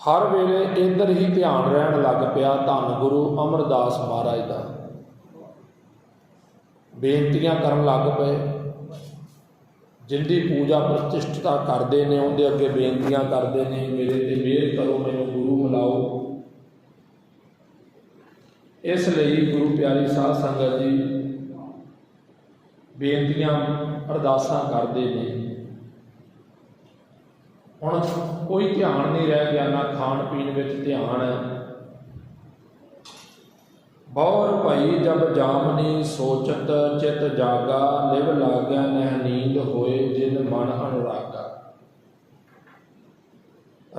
ਹਰ ਵੇਲੇ ਇੰਦਰ ਹੀ ਧਿਆਨ ਰਹਿਣ ਲੱਗ ਪਿਆ ਧੰਨ ਗੁਰੂ ਅਮਰਦਾਸ ਮਹਾਰਾਜ ਦਾ। ਬੇਨਤੀਆਂ ਕਰਨ ਲੱਗ ਪਏ। ਜਿੰਦੀ ਪੂਜਾ ਪ੍ਰਤਿਸ਼ਠਤਾ ਕਰਦੇ ਨੇ, ਉਹਦੇ ਅੱਗੇ ਬੇਨਤੀਆਂ ਕਰਦੇ ਨੇ, ਮੇਰੇ ਤੇ ਮਿਹਰ ਕਰੋ, ਮੈਨੂੰ ਗੁਰੂ ਮਿਲਾਓ। ਇਸ ਲਈ ਗੁਰੂ ਪਿਆਰੀ ਸਾਧ ਸੰਗਤ ਜੀ ਬੇਨਤੀਆਂ, ਅਰਦਾਸਾਂ ਕਰਦੇ ਨੇ। ਹੁਣ ਕੋਈ ਧਿਆਨ ਨਹੀਂ ਰਹਿ ਗਿਆ, ਨਾ ਖਾਣ ਪੀਣ ਵਿੱਚ ਧਿਆਨ ਹੈ। ਬੌਰ ਭਈ ਜਬ ਜਾਮਨੀ ਸੋਚਤ ਚਿਤ ਜਾਗਾ, ਲਿਵ ਲਾਗਿਆ ਨਹਿ ਨੀਂਦ ਹੋਏ ਜਿਨ ਮਨ ਅਨੁਰਾਗਾ।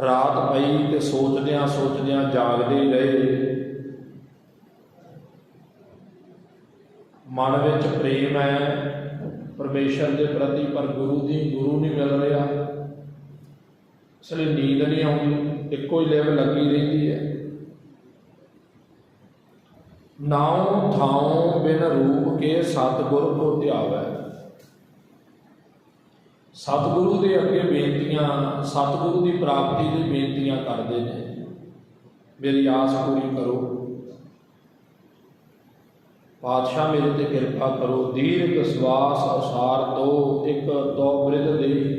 ਰਾਤ ਪਈ ਤੇ ਸੋਚਦਿਆਂ ਸੋਚਦਿਆਂ ਜਾਗਦੇ ਹੀ ਰਹੇ। ਮਨ ਵਿੱਚ ਪ੍ਰੇਮ ਹੈ, ਪਰਮੇਸ਼ਰ ਦੇ ਪ੍ਰਤੀ ਪਰ ਗੁਰੂ ਦੀ, ਗੁਰੂ ਨਹੀਂ ਮਿਲ ਰਿਹਾ। ਇਸ ਲਈ ਨੀਂਦ ਨਹੀਂ ਆਉਂਦੀ, ਇੱਕੋ ਹੀ ਲਿਵ ਲੱਗੀ ਰਹਿੰਦੀ ਹੈ। ਨਾਉ ਥਾਉ ਬਿਨ ਰੂਪ ਕੇ ਸਤਿਗੁਰ ਕੋ ਧਿਆਵੈ। ਸਤਿਗੁਰੂ ਦੇ ਅੱਗੇ ਬੇਨਤੀਆਂ, ਸਤਿਗੁਰੂ ਦੀ ਪ੍ਰਾਪਤੀ ਦੀ ਬੇਨਤੀਆਂ ਕਰਦੇ ਨੇ। ਮੇਰੀ ਆਸ ਪੂਰੀ ਕਰੋ। ਪਾਤਸ਼ਾਹ ਮੇਰੇ ਤੇ ਕਿਰਪਾ ਕਰੋ, ਦੀਰਘ ਸਵਾਸ ਅਸਾਰ ਦੋ, ਇੱਕ ਦੋ ਬ੍ਰਿਧ ਦੇ।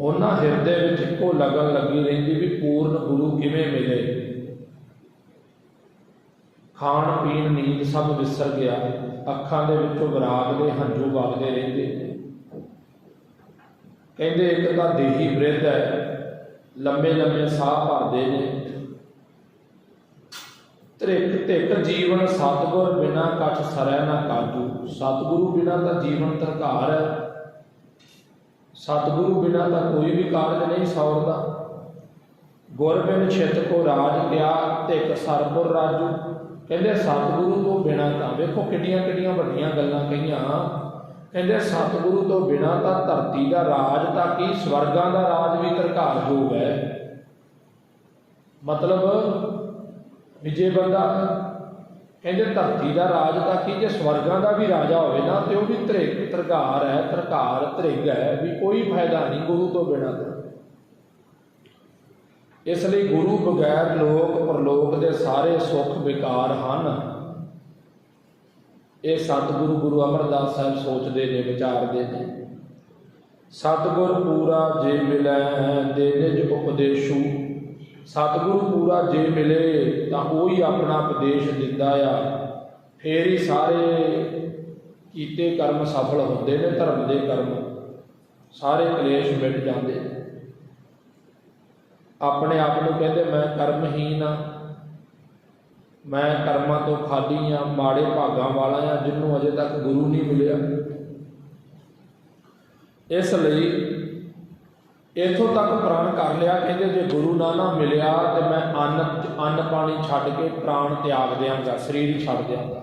ਉਹਨਾਂ ਹਿਰਦੇ ਵਿੱਚ ਇੱਕੋ ਲਗਨ ਲੱਗੀ ਰਹਿੰਦੀ ਵੀ ਪੂਰਨ ਗੁਰੂ ਕਿਵੇਂ ਮਿਲੇ। ਖਾਣ, ਪੀਣ, ਨੀਂਦ ਸਭ ਵਿਸਰ ਗਿਆ। ਅੱਖਾਂ ਦੇ ਵਿੱਚੋਂ ਵਿਰਾਗ ਦੇ ਹੰਝੂ ਵਗਦੇ ਰਹਿੰਦੇ। ਕਹਿੰਦੇ, ਇੱਕ ਤਾਂ ਦੇਹੀ ਬ੍ਰਿਧ ਹੈ ਲੰਮੇ ਲੰਮੇ ਸਾਹ ਭਰਦੇ ਨੇ। ਤੇ ਤ੍ਰਿਕ ਜੀਵਨ ਸਤਗੁਰ ਬਿਨਾ ਕਛ ਸਰੈ ਨਾ ਕਾਜੂ। ਸਤਗੁਰੂ ਬਿਨਾ ਤਾਂ ਜੀਵਨ ਤਰਕਾਰ ਹੈ। ਸਤਗੁਰੂ ਬਿਨਾ ਤਾਂ ਕੋਈ ਵੀ ਕਾਰਜ ਨਹੀਂ ਸੌਰਦਾ। ਗੁਰ ਬਿਨ ਛਿਤ ਕੋ ਰਾਜ ਕਿਆ ਧਿਕ ਸਰਪੁਰ ਰਾਜੂ। ਕਹਿੰਦੇ ਸਤਗੁਰੂ ਤੋਂ ਬਿਨਾ ਤਾਂ ਵੇਖੋ ਕਿੱਡੀਆਂ ਕਿੱਡੀਆਂ ਵੱਡੀਆਂ ਗੱਲਾਂ ਕਹੀਆਂ। ਕਹਿੰਦੇ ਸਤਗੁਰੂ ਤੋਂ ਬਿਨਾ ਤਾਂ ਧਰਤੀ ਦਾ ਰਾਜ ਤਾਂ ਕੀ, ਸਵਰਗਾਂ ਦਾ ਰਾਜ ਵੀ ਧਰਕਾਰ ਯੋਗ ਹੈ। ਮਤਲਬ ਵੀ ਜੇ ਬੰਦਾ ਕਹਿੰਦੇ ਧਰਤੀ ਦਾ ਰਾਜ ਤਾਂ ਕੀ, ਜੇ ਸਵਰਗਾਂ ਦਾ ਵੀ ਰਾਜਾ ਹੋਵੇ ਨਾ, ਤੇ ਉਹ ਵੀ ਧ੍ਰਿਗ ਤਰਕਾਰ ਹੈ ਧਰਕਾਰ ਧ੍ਰਿਗ ਹੈ, ਵੀ ਕੋਈ ਫਾਇਦਾ ਨਹੀਂ ਗੁਰੂ ਤੋਂ ਬਿਨਾਂ ਤਾਂ। ਇਸ ਲਈ ਗੁਰੂ ਬਗੈਰ ਲੋਕ, ਪਰਲੋਕ ਦੇ ਸਾਰੇ ਸੁੱਖ ਵਿਕਾਰ ਹਨ। ਇਹ ਸਤਿਗੁਰੂ ਗੁਰੂ ਅਮਰਦਾਸ ਸਾਹਿਬ ਸੋਚਦੇ ਨੇ, ਵਿਚਾਰਦੇ ਨੇ। ਸਤਿਗੁਰ ਪੂਰਾ ਜੇ ਮਿਲੈ, ਦੇ ਨਿਜ ਉਪਦੇਸ਼ੂ। ਸਤਿਗੁਰੂ ਪੂਰਾ ਜੇ ਮਿਲੇ ਤਾਂ ਉਹ ਹੀ ਆਪਣਾ ਉਪਦੇਸ਼ ਦਿੰਦਾ ਆ। ਫੇਰ ਹੀ ਸਾਰੇ ਕੀਤੇ ਕਰਮ ਸਫਲ ਹੁੰਦੇ ਨੇ, ਧਰਮ ਦੇ ਕਰਮ। ਸਾਰੇ ਕਲੇਸ਼ ਮਿਟ ਜਾਂਦੇ। ਆਪਣੇ ਆਪ ਨੂੰ ਕਹਿੰਦੇ, ਮੈਂ ਕਰਮਹੀਨ ਆ। ਮੈਂ ਕਰਮਾਂ ਤੋਂ ਖਾਲੀ ਆ, ਮਾੜੇ ਭਾਗਾਂ ਵਾਲਾ ਆ ਜਿਹਨੂੰ ਅਜੇ ਤੱਕ ਗੁਰੂ ਨਹੀਂ ਮਿਲਿਆ। ਇਸ ਲਈ ਇਥੋਂ ਤੱਕ ਪ੍ਰਣ ਕਰ ਲਿਆ ਕਹਿੰਦੇ ਜੇ ਗੁਰੂ ਨਾ ਮਿਲਿਆ ਤੇ ਮੈਂ ਅੰਨ ਅੰਨ ਪਾਣੀ ਛੱਡ ਕੇ ਪ੍ਰਾਣ ਤਿਆਗ ਦਿਆਂਗਾ, ਸਰੀਰ ਛੱਡ ਦਿਆਂਗਾ।